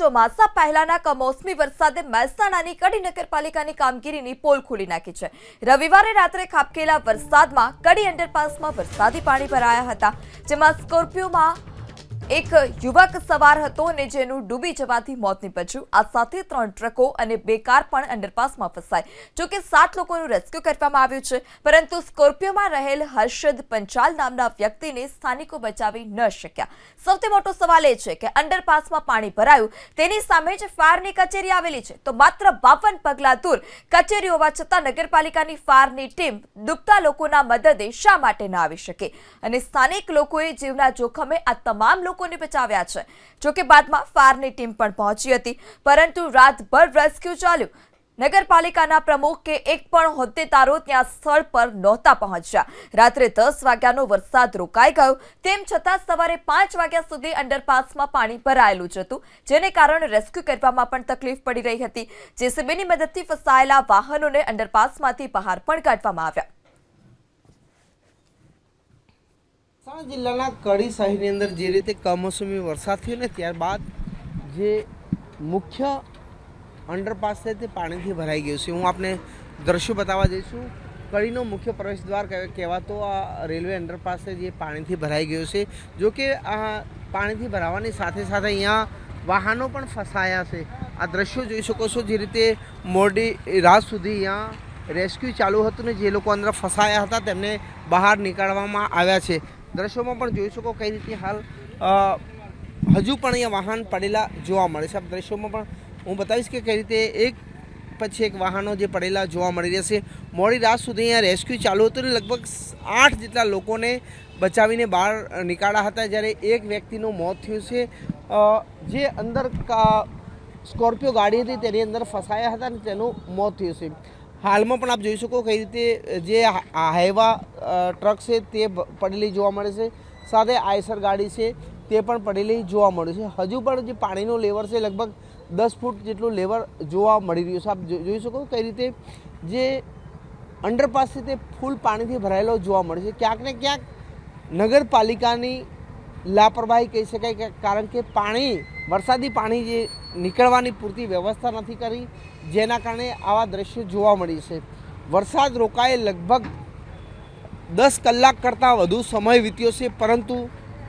ચોમાસા પહેલાના કમોસમી વરસાદે મહેસાણાની કડી નગરપાલિકાની કામગીરીની પોલ ખોલી નાખી છે. રવિવારે રાત્રે ખાબકેલા વરસાદમાં કડી અંડરપાસમાં વરસાદી પાણી ભરાયા હતા, જેમાં સ્કોર્પિયોમાં એક યુવક સવાર હતો અને જેનું ડૂબી જવાથી મોત નીપજ્યું. આ સાથે ત્રણ ટ્રકો અને બે કાર પણ અંડરપાસમાં ફસાઈ. જોકે સાત લોકોનું રેસ્ક્યુ કરવામાં આવ્યું છે, પરંતુ સ્કોર્પિયોમાં રહેલ હર્ષદ પંચાલ નામના વ્યક્તિને સ્થાનિકો બચાવી ન શક્યા. સૌથી મોટો સવાલ એ છે કે અંડરપાસમાં પાણી ભરાયું, તેની સામે જ ફાયરની કચેરી આવેલી છે. તો માત્ર બાવન પગલા દૂર કચેરી હોવા છતાં નગરપાલિકાની ફાયરની ટીમ ડૂબતા લોકોના મદદે શા માટે ન આવી શકે? અને સ્થાનિક લોકોએ જીવના જોખમે આ તમામ લોકોને બચાવ્યા છે. જોકે બાદમાં ફાયરની ટીમ પણ પહોંચી હતી, પરંતુ રાતભર રેસ્ક્યુ ચાલ્યું. નગરપાલિકાના પ્રમુખ કે એક પણ હોદ્દેદારો ત્યાં સ્થળ પર નહોતા પહોંચ્યા. રાત્રે દસ વાગ્યાનો વરસાદ રોકાઈ ગયો, તેમ છતાં સવારે પાંચ વાગ્યા સુધી અંડરપાસમાં પાણી ભરાયેલું જ હતું, જેને કારણે રેસ્ક્યુ કરવામાં પણ તકલીફ પડી રહી હતી. જેસીબીની મદદથી ફસાયેલા વાહનોને અંડરપાસમાંથી બહાર પણ કાઢવામાં આવ્યા. મહેસાણા જિલ્લાના કડી શહેરની અંદર જે રીતે કમોસમી વરસાદ થયો ને ત્યારબાદ જે મુખ્ય અંડરપાસ છે તે પાણીથી ભરાઈ ગયું છે. હું આપને દ્રશ્યો બતાવવા જઈશું. કડીનો મુખ્ય પ્રવેશ દ્વાર કહેવા- કહેવાતો આ રેલવે અંડરપાસ છે જે પાણીથી ભરાઈ ગયો છે. જો કે આ પાણીથી ભરાવાની સાથે સાથે અહીંયા વાહનો પણ ફસાયા છે. આ દ્રશ્યો જોઈ શકો છો જે રીતે મોડી રાત સુધી અહીંયા રેસ્ક્યુ ચાલુ હતું ને જે લોકો અંદર ફસાયા હતા તેમને બહાર નીકાળવામાં આવ્યા છે. દ્રશ્યોમાં પણ જોઈ શકો કઈ રીતે હાલ હજુ પણ અહીંયા વાહન પડેલા જોવા મળે છે. આ દ્રશ્યોમાં પણ હું બતાવીશ કે કઈ રીતે એક પછી એક વાહનો જે પડેલા જોવા મળી રહ્યા છે. મોડી રાત સુધી અહીંયા રેસ્ક્યુ ચાલુ હતું ને લગભગ આઠ જેટલા લોકોને બચાવીને બહાર નીકાળ્યા હતા. જ્યારે એક વ્યક્તિનું મોત થયું છે. જે અંદર સ્કોર્પિયો ગાડી હતી તેની અંદર ફસાયા હતા અને તેનું મોત થયું છે. હાલમાં પણ આપ જોઈ શકો કઈ રીતે જે હા- હાઈવા ટ્રક છે તે પડેલી જોવા મળે છે. સાથે આઈસર ગાડી છે તે પણ પડેલી જોવા મળે છે. હજુ પણ જે પાણીનું લેવર છે લગભગ દસ ફૂટ જેટલું લેવર જોવા મળી રહ્યું છે. આપ જોઈ શકો કઈ રીતે જે અંડરપાસ છે તે ફૂલ પાણીથી ભરાયેલો જોવા મળે છે. ક્યાંક ને ક્યાંક નગરપાલિકાની લાપરવાહી કહી શકાય કે કારણ કે પાણી, વરસાદી પાણી જે નીકળવાની પૂરતી વ્યવસ્થા નથી કરી, જેના કારણે આવા દ્રશ્યો જોવા મળી છે. વરસાદ રોકાએ લગભગ દસ કલાક કરતાં વધુ સમય વીત્યો છે, પરંતુ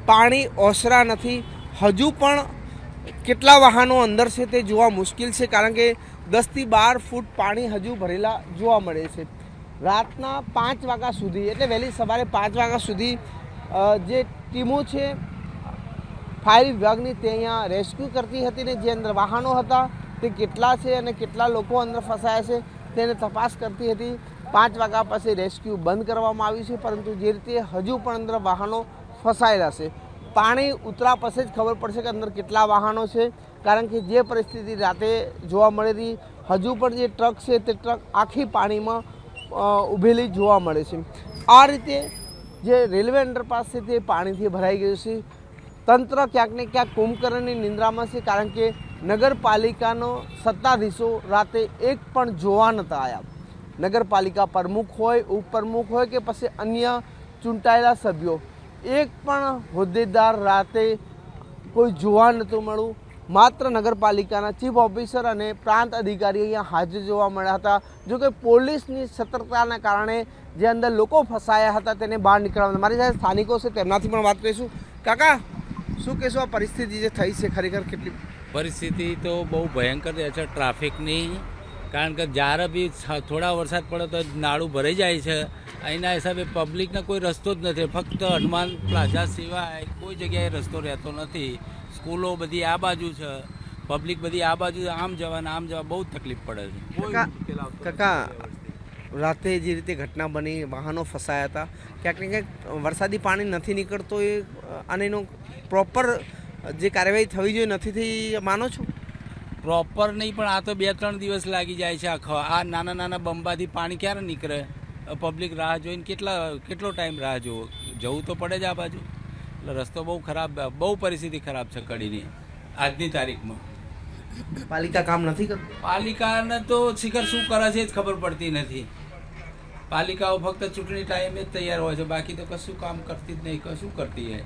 પાણી ઓસરા નથી. હજુ પણ કેટલા વાહનો અંદર છે તે જોવા મુશ્કેલ છે, કારણ કે દસથી બાર ફૂટ પાણી હજુ ભરેલા જોવા મળે છે. રાતના પાંચ વાગ્યા સુધી, એટલે વહેલી સવારે પાંચ વાગ્યા સુધી જે ટીમો છે. ફાયર વિભાગની તે અહીંયા રેસ્ક્યુ કરતી હતી ને જે અંદર વાહનો હતા તે કેટલા છે અને કેટલા લોકો અંદર ફસાયા છે તેને તપાસ કરતી હતી. પાંચ વાગ્યા પછી રેસ્ક્યુ બંધ કરવામાં આવ્યું છે, પરંતુ જે રીતે હજુ પણ અંદર વાહનો ફસાયેલા છે. પાણી ઉતરા પછી જ ખબર પડશે કે અંદર કેટલા વાહનો છે, કારણ કે જે પરિસ્થિતિ રાતે જોવા મળી રહી હજુ પણ જે ટ્રક છે તે ટ્રક આખી પાણીમાં ઊભેલી જોવા મળે છે. આ રીતે જે રેલવે અંડરપાસ છે તે પાણીથી ભરાઈ ગયું છે. તંત્ર ક્યાંક ને ક્યાંક કુંભકર્ણની નિંદ્રામાં છે, કારણ કે નગરપાલિકાનો સત્તાધીશો રાતે એક પણ જોવા નહોતા આવ્યા નગરપાલિકા પ્રમુખ હોય, ઉપપ્રમુખ હોય કે પછી અન્ય ચૂંટાયેલા સભ્યો, એક પણ હોદ્દેદાર રાતે કોઈ જોવા નહોતું મળ્યું. માત્ર નગરપાલિકાના ચીફ ઓફિસર અને પ્રાંત અધિકારી અહીંયા હાજર જોવા મળ્યા હતા. જો કે પોલીસની સતર્કતાના કારણે જે અંદર લોકો ફસાયા હતા તેને બહાર નીકળવા મારી સાથે સ્થાનિકો છે, તેમનાથી પણ વાત કરીશું. કાકા, શું કહેશો આ પરિસ્થિતિ જે થઈ છે ખરેખર? કેટલી પરિસ્થિતિ તો બહુ ભયંકર રહે છે ટ્રાફિકની, કારણ કે જ્યારે બી થોડા વરસાદ પડે તો નાળું ભરાઈ જાય છે. અહીંના હિસાબે પબ્લિકને કોઈ રસ્તો જ નથી. ફક્ત હનુમાન પ્લાઝા સિવાય કોઈ જગ્યાએ રસ્તો રહેતો નથી. સ્કૂલો બધી આ બાજુ છે. પબ્લિક બધી આ બાજુ આમ જવા ને આમ જવા બહુ જ તકલીફ પડે છે. કાકા-. રાતે જે રીતે ઘટના બની વાહનો ફસાયા હતા ક્યાંક ને ક્યાંક વરસાદી પાણી નથી નીકળતો એ અને એનો પ્રોપર જે કાર્યવાહી થવી જોઈએ નથી થઈ માનો છો? પ્રોપર નહીં પણ આ તો બે ત્રણ દિવસ લાગી જાય છે આખો. આ નાના નાના બંબાથી પાણી ક્યારે નીકળે? પબ્લિક રાહ જોઈને કેટલા કેટલો ટાઈમ રાહ જોવો જવું તો પડે જ આ બાજુ. એટલે રસ્તો બહુ ખરાબ બહુ પરિસ્થિતિ ખરાબ છે કડીની આજની તારીખમાં. પાલિકા કામ નથી કરતી પાલિકાને તો શિખર શું કરે છે જ ખબર પડતી નથી. પાલિકાઓ ફક્ત ચૂંટણી ટાઈમે જ તૈયાર હોય છે. બાકી તો કશું કામ કરતી જ નહીં. કશું કરતી હોય